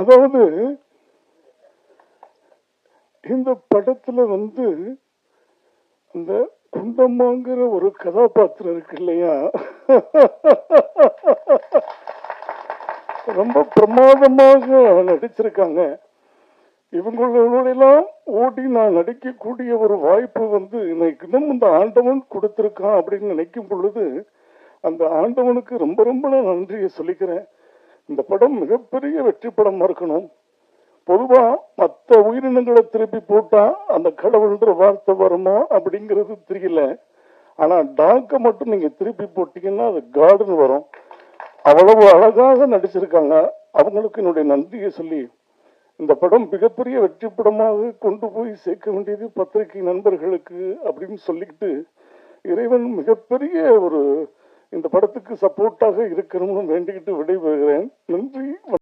அதாவது இந்த படத்துல வந்து இந்த குண்டம்மாங்கிற ஒரு கதாபாத்திரம் இருக்கு இல்லையா? ரொம்ப பிரமாதமாக நடிச்சிருக்காங்க. இவங்களோடெல்லாம் ஓடி நான் நடிக்கக்கூடிய ஒரு வாய்ப்பு வந்து எனக்கு இன்னும் இந்த ஆண்டவன் கொடுத்துருக்கான் அப்படின்னு நினைக்கும் பொழுது அந்த ஆண்டவனுக்கு ரொம்ப ரொம்ப நான் நன்றியை சொல்லிக்கிறேன். இந்த படம் மிகப்பெரிய வெற்றி படமா இருக்கணும் பொதுவா மற்ற உயிரினங்களை திருப்பி போட்டா அந்த கடவுள்ன்ற வார்த்தை வருமா அப்படிங்கிறது தெரியல. ஆனா டாக்க மட்டும் நீங்க திருப்பி போட்டீங்கன்னா அது காடுன்னு வரும். அவ்வளவு அழகாக நடிச்சிருக்காங்க. அவங்களுக்கு என்னுடைய நன்றியை சொல்லி இந்த படம் மிகப்பெரிய வெற்றி படமாக கொண்டு போய் சேர்க்க வேண்டியது பத்திரிகை நண்பர்களுக்கு அப்படின்னு சொல்லிக்கிட்டு இறைவன் மிகப்பெரிய ஒரு இந்த படத்துக்கு சப்போர்ட்டாக இருக்கணும்னு வேண்டிக்கிட்டு விடைபெறுகிறேன். நன்றி.